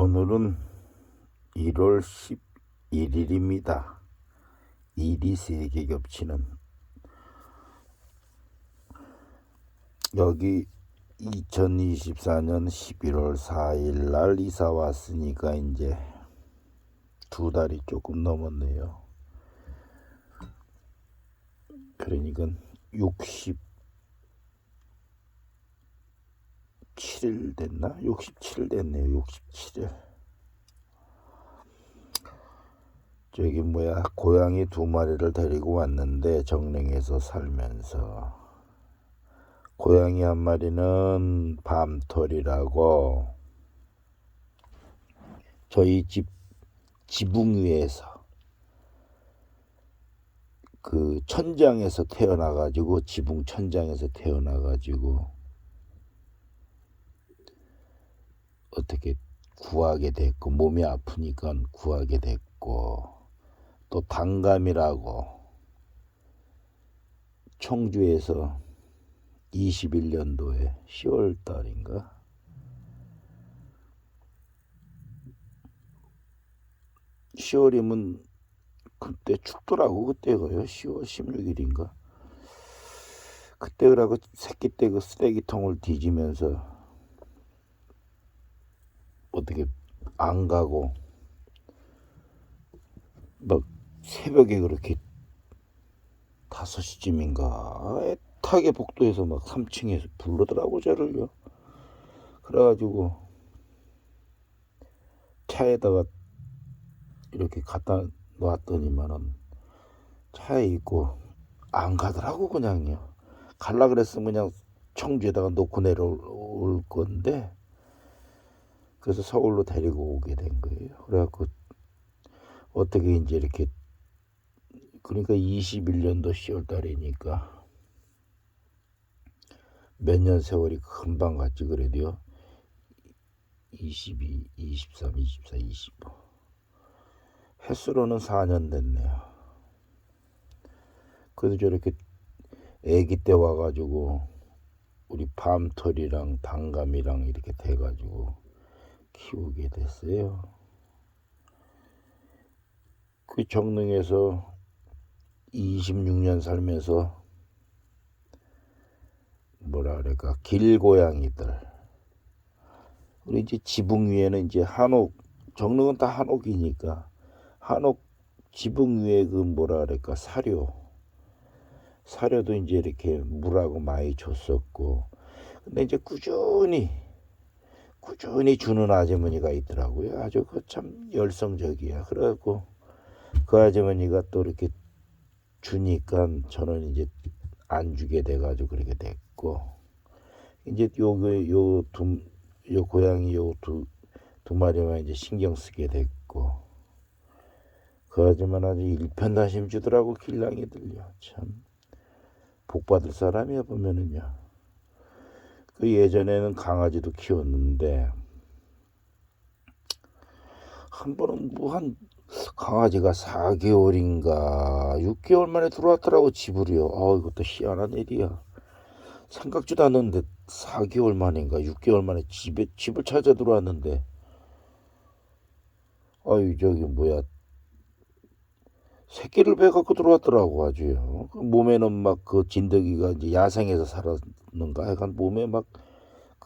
오늘은 1월 11일입니다. 일이 세개 겹치는 여기 2024년 11월 4일 날 이사 왔으니까 이제 두 달이 조금 넘었네요. 그러니까 67일 됐나? 67일 됐네요. 67일. 저기 뭐야 고양이 두 마리를 데리고 왔는데 정릉에서 살면서 고양이 한 마리는 밤털이라고 저희 집 지붕 위에서 그 천장에서 태어나 가지고 지붕 천장에서 태어나 가지고 어떻게 구하게 됐고 몸이 아프니까 구하게 됐고 또 단감이라고 청주에서 21년도에 10월 달인가? 시 10월이면 그때 춥더라고 그때가요? 10월 16일인가? 그때 그러고 새끼 때 그 쓰레기통을 뒤지면서 어떻게 안 가고 막 새벽에 그렇게 다섯 시쯤인가 애타게 복도에서 막 3층에서 부르더라고 저를요. 그래가지고 차에다가 이렇게 갖다 놨더니만은 차에 있고 안 가더라고 그냥요. 갈라 그랬으면 그냥 청주에다가 놓고 내려올 건데 그래서 서울로 데리고 오게 된 거예요. 그래갖고 어떻게 이제 이렇게 그러니까 21년도 10월 달이니까 몇 년 세월이 금방 갔지 그래도요. 22, 23, 24, 25 횟수로는 4년 됐네요. 그래도 저렇게 애기 때 와가지고 우리 밤털이랑 단감이랑 이렇게 돼가지고 키우게 됐어요. 그 정릉에서 26년 살면서 뭐라 그럴까 길고양이들. 우리 이제 지붕 위에는 이제 한옥 정릉은 다 한옥이니까 한옥 지붕 위에 그 뭐라 그럴까 사료. 사료도 이제 이렇게 물하고 많이 줬었고. 근데 이제 꾸준히 꾸준히 주는 아주머니가 있더라고요. 아주 그 참 열성적이야. 그래갖고 그 아주머니가 또 이렇게 주니까 저는 이제 안 주게 돼가지고 그렇게 됐고 이제 요거 요두 요 고양이 요 두 두 마리만 이제 신경 쓰게 됐고 그 아줌마는 아주 일편단심 주더라고 길랑이들요 참 복 받을 사람이야 보면은요 그 예전에는 강아지도 키웠는데 한 번은 뭐 한 강아지가 4개월인가 6개월 만에 들어왔더라고 집으로요. 아 이것도 희한한 일이야. 생각지도 않는데 4개월 만인가 6개월 만에 집에 집을 찾아 들어왔는데 아유 저기 뭐야 새끼를 배 갖고 들어왔더라고 아주요. 그 몸에는 막 그 진드기가 이제 야생에서 살았는가? 하여간 몸에 막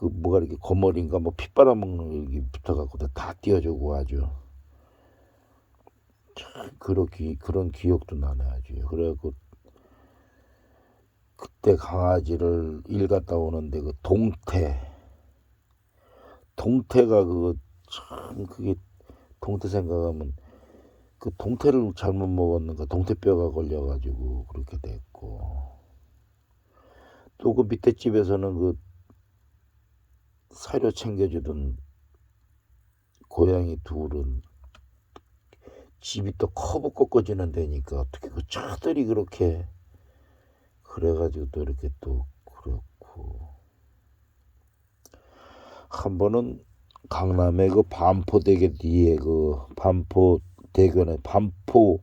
그 뭐가 이렇게 거머리인가? 뭐 핏바람 먹는 게 붙어갖고 다 띄워주고 아주. 참 그렇게 그런 기억도 나네 아주. 그래갖고 그때 강아지를 일 갔다 오는데 그 동태. 동태가 그거 참 그게 동태 생각하면 그 동태를 잘못 먹었는가 동태뼈가 걸려가지고 그렇게 됐고. 또 그 밑에 집에서는 그 사료 챙겨주던 고양이 둘은 집이 또 커브 꺾어지는 데니까 어떻게 그 차들이 그렇게 그래가지고 또 이렇게 또 그렇고. 한 번은 강남의 그 반포대교 뒤에 그 반포 대교는 반포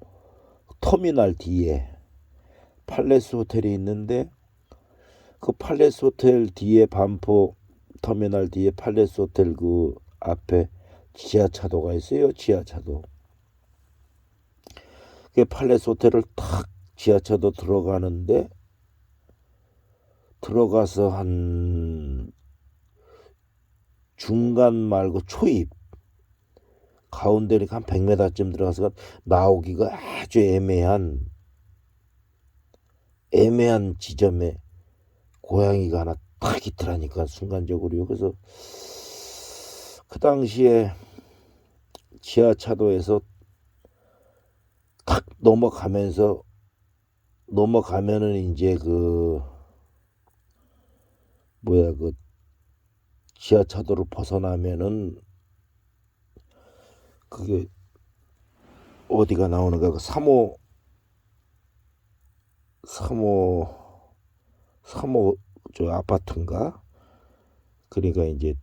터미널 뒤에 팔레스 호텔이 있는데 그 팔레스 호텔 뒤에 반포 터미널 뒤에 팔레스 호텔 그 앞에 지하차도가 있어요. 지하차도. 그 팔레스 호텔을 탁 지하차도 들어가는데 들어가서 한 중간 말고 초입 가운데는 한 100m쯤 들어가서 나오기가 아주 애매한 애매한 지점에 고양이가 하나 탁 있더라니까 순간적으로요. 그래서 그 당시에 지하차도에서 탁 넘어가면서 넘어가면은 이제 그 뭐야 그 지하차도를 벗어나면은 그게 어디가 나오는가? 그 3호 3호 3호 저 아파트인가? 그러니까 이제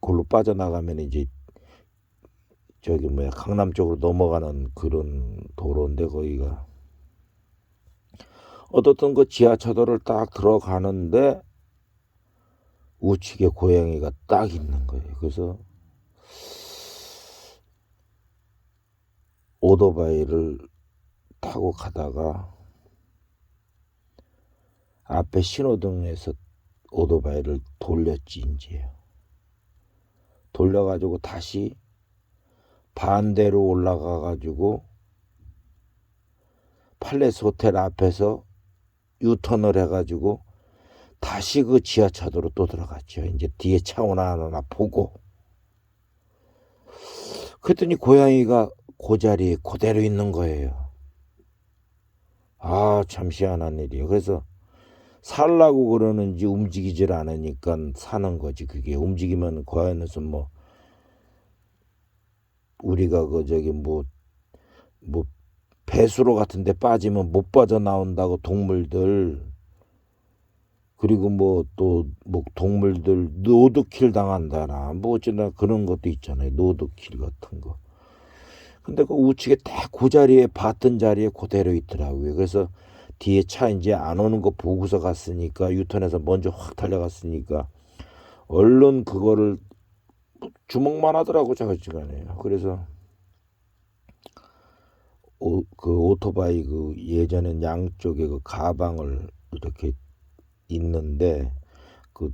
골로 빠져나가면 이제 저기 뭐야 강남 쪽으로 넘어가는 그런 도로인데 거기가. 어떻든 그 지하차도를 딱 들어가는데 우측에 고양이가 딱 있는 거예요. 그래서 오토바이를 타고 가다가 앞에 신호등에서 오토바이를 돌렸지 이제 돌려가지고 다시 반대로 올라가 가지고 팔레스 호텔 앞에서 유턴을 해가지고 다시 그 지하차도로 또 들어갔죠. 이제 뒤에 차 오나 안 오나 보고. 그랬더니 고양이가 그 자리에 그대로 있는 거예요. 아, 참 희한한 일이에요. 그래서 살라고 그러는지 움직이질 않으니까 사는 거지. 그게 움직이면 고양이는 뭐 우리가 그 저기 뭐 뭐 배수로 같은 데 빠지면 못 빠져나온다고 동물들 그리고 뭐 또뭐 동물들 노드킬 당한다나 뭐 어쩌나 그런 것도 있잖아요 노드킬 같은 거 근데 그 우측에 딱 그 자리에 봤던 자리에 그대로 있더라고요. 그래서 뒤에 차 이제 안 오는 거 보고서 갔으니까 유턴해서 먼저 확 달려갔으니까 얼른 그거를 주먹만 하더라고 저거 시간에요 그래서 오, 그 오토바이 그 예전엔 양쪽에 그 가방을 이렇게 있는데 그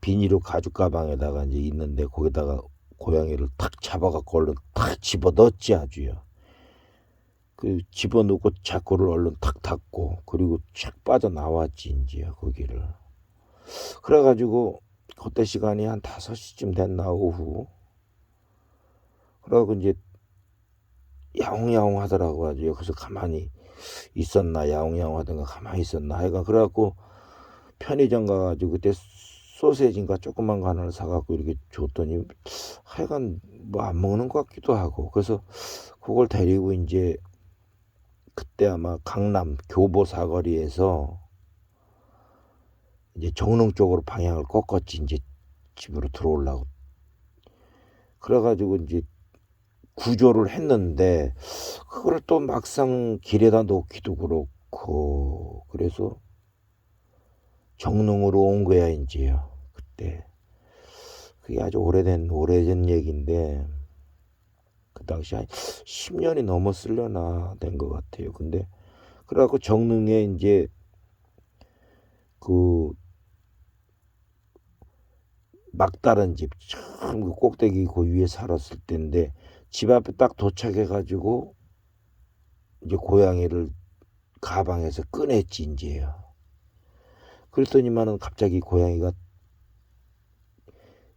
비닐로 가죽 가방에다가 이제 있는데 거기다가 고양이를 탁 잡아갖고 얼른 탁 집어 넣었지 아주요. 그 집어 넣고 자꾸를 얼른 탁 닫고 그리고 착 빠져 나왔지 이제요 거기를. 그래가지고 그때 시간이 한 다섯 시쯤 됐나 오후. 그러고 이제 야옹야옹 하더라고 아주 그래서 가만히 있었나 야옹야옹 하던가 가만히 있었나 하여간 그래갖고 편의점 가가지고 그때 소세지인가 조그만 거 하나를 사갖고 이렇게 줬더니 하여간 뭐 안 먹는 것 같기도 하고. 그래서 그걸 데리고 이제 그때 아마 강남 교보 사거리에서 이제 정릉 쪽으로 방향을 꺾었지 이제 집으로 들어오려고. 그래가지고 이제 구조를 했는데 그걸 또 막상 길에다 놓기도 그렇고 그래서 정릉으로 온 거야 이제요. 그때. 그게 아주 오래된 오래전 얘기인데 그 당시 한 10년이 넘었을려나 된 것 같아요. 근데 그래갖고 정릉에 이제 그 막다른 집, 참그 꼭대기 그 위에 살았을 때인데 집 앞에 딱 도착해 가지고 이제 고양이를 가방에서 꺼냈지 이제요. 그랬더니만은 갑자기 고양이가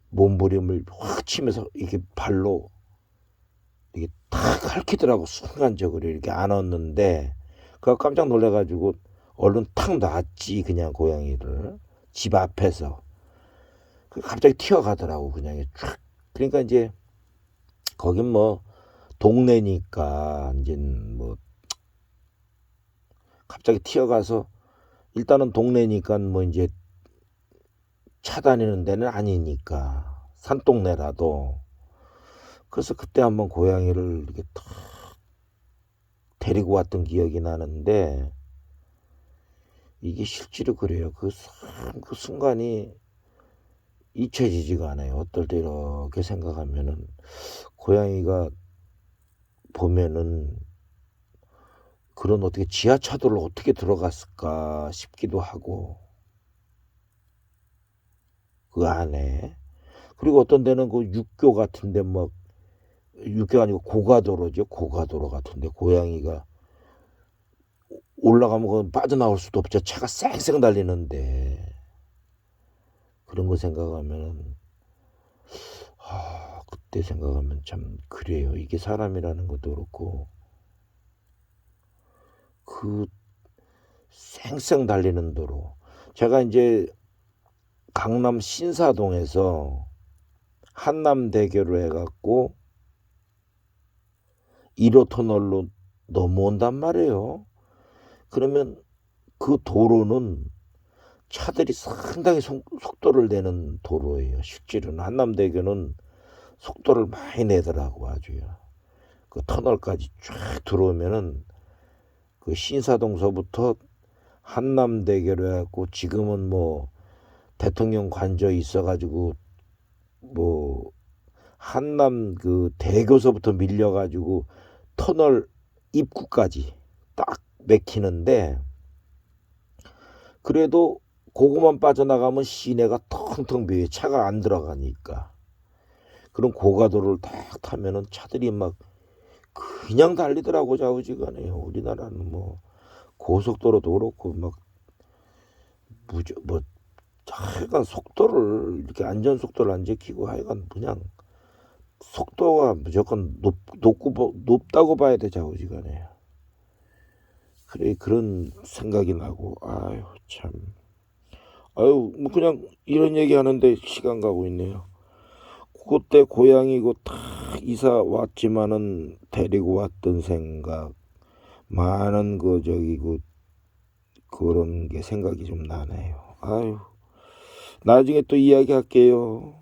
몸부림을 확 치면서 이렇게 발로 이게 탁 핥히더라고 순간적으로 이렇게 안았는데. 그거 깜짝 놀래가지고 얼른 탁 놨지 그냥 고양이를. 집 앞에서. 그 갑자기 튀어가더라고 그냥 쫙 그러니까 이제 거긴 뭐 동네니까 이제 뭐 갑자기 튀어가서 일단은 동네니까 뭐 이제 차 다니는 데는 아니니까 산동네라도 그래서 그때 한번 고양이를 이렇게 탁 데리고 왔던 기억이 나는데 이게 실제로 그래요. 그, 그 순간이 잊혀지지가 않아요. 어떨 때 이렇게 생각하면은 고양이가 보면은 그런 어떻게 지하차도를 어떻게 들어갔을까 싶기도 하고. 그 안에. 그리고 어떤 데는 그 육교 같은데 막 육교 아니고 고가도로죠. 고가도로 같은데 고양이가 올라가면 그건 빠져나올 수도 없죠. 차가 쌩쌩 달리는데. 그런 거 생각하면은 아 그때 생각하면 참 그래요. 이게 사람이라는 것도 그렇고 그 쌩쌩 달리는 도로 제가 이제 강남 신사동에서 한남대교로 해갖고 1호 터널로 넘어온단 말이에요. 그러면 그 도로는 차들이 상당히 속, 속도를 내는 도로예요. 실제로는 한남대교는 속도를 많이 내더라고 아주요. 그 터널까지 쫙 들어오면은 그 신사동서부터 한남대교로 해갖고 지금은 뭐 대통령 관저에 있어가지고 뭐 한남 그 대교서부터 밀려가지고 터널 입구까지 딱 맥히는데 그래도 그거만 빠져나가면 시내가 텅텅 비어 차가 안 들어가니까. 그런 고가도로를 딱 타면은 차들이 막 그냥 달리더라고 좌우지간해요. 우리나라는 뭐 고속도로도 그렇고 막 무조 뭐 하여간 속도를 이렇게 안전 속도를 안 지키고 하여간 그냥 속도가 무조건 높, 높고 보- 높다고 봐야 돼 좌우지간에. 그래 그런 생각이 나고. 아유 참. 아유 뭐 그냥 이런 얘기 하는데 시간 가고 있네요 그때 고향이고 다 이사 왔지만은 데리고 왔던 생각 많은 그 저기 그 그런 게 생각이 좀 나네요 아유 나중에 또 이야기할게요.